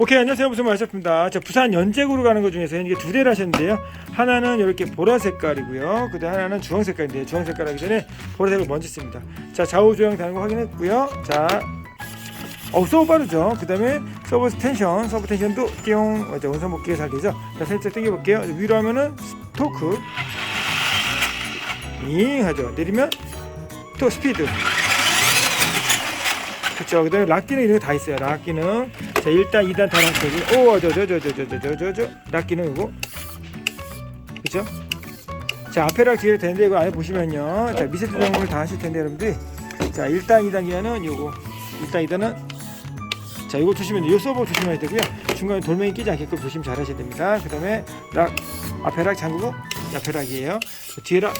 오케이 안녕하세요 무슨 말씀입니다. 자 부산 연제구로 가는 것 중에서 이게 두 대를 하셨는데요. 하나는 이렇게 보라 색깔이고요. 그다음 하나는 주황 색깔인데 주황 색깔 하기 전에 보라색을 먼저 씁니다. 자 좌우 조향 다는 거 확인했고요. 자 어, 서브 빠르죠. 그 다음에 서브 텐션, 서브 텐션도 띠용, 맞아, 원선 복귀가 잘 되죠. 자, 살짝 당겨 볼게요. 위로 하면은 토크, 잉 하죠. 내리면 또 스피드. 그쵸. 그 다음에 락 기능 이런 거다 있어요. 락 기능. 자, 1단, 2단 다랑까지. 오, 저, 저, 저, 저, 저, 저, 저, 저, 저. 락 기능 이거. 그쵸? 자, 앞에랑 뒤에 되는데 이거 안에 보시면요. 자, 미세 조정을 다 하실 텐데 여러분들이. 자, 1단, 2단 기간은 요거. 1단, 2단은 자, 이거 조심해야 돼요. 이 서버 조심해야 되고요. 중간에 돌멩이 끼지 않게끔 조심 잘 하셔야 됩니다. 그 다음에 락, 앞에 락 잠그고, 옆에 락이에요. 자, 뒤에 락,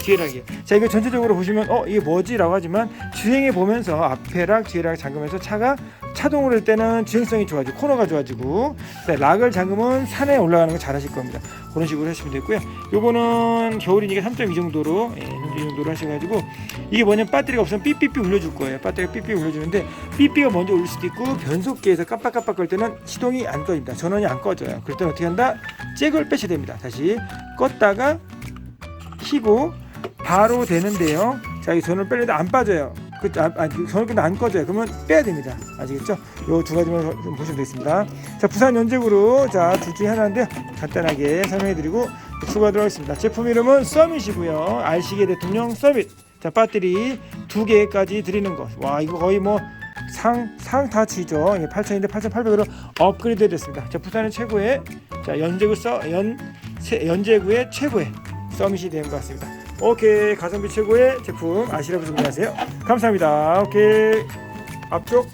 뒤에 락이에요. 자, 이거 전체적으로 보시면, 어, 이게 뭐지? 라고 하지만, 주행해 보면서 앞에 락, 뒤에 락 잠그면서 차가 차동으로 할 때는 주행성이 좋아지고, 코너가 좋아지고, 자, 락을 잠그면 산에 올라가는 거 잘 하실 겁니다. 그런 식으로 하시면 되고요. 요거는 겨울이니까 3.2 정도로, 예, 이 정도로 하셔가지고, 이게 뭐냐면 배터리가 없으면 삐삐삐 울려줄 거예요. 배터리가 삐삐 울려주는데 삐삐가 먼저 울릴 수도 있고 변속기에서 깜빡깜빡 걸 때는 시동이 안 꺼집니다. 전원이 안 꺼져요. 그럴 때는 어떻게 한다? 잭을 빼셔야 됩니다. 다시 껐다가 켜고 바로 되는데요. 자, 이 전원 빼려도 안 빠져요. 그, 아, 아, 전원 끄면 안 꺼져요. 그러면 빼야 됩니다. 아시겠죠? 요 두 가지만 좀 보시면 되겠습니다. 자, 부산 연제구로 자, 둘 중에 하나인데 간단하게 설명해 드리고 수고하도록 하겠습니다. 제품 이름은 서밋이고요. 알시계 대통령 서밋. 자, 배터리 두 개까지 드리는 것. 와, 이거 거의 뭐 상, 상다 치죠. 8,000인데 8,800으로 업그레이드 됐습니다. 자, 부산의 최고의 자, 연제구 서, 연, 세- 연제구의 최고의 서밋이 된것 같습니다. 오케이. 가성비 최고의 제품 아시라고 주문하세요. 감사합니다. 오케이. 앞쪽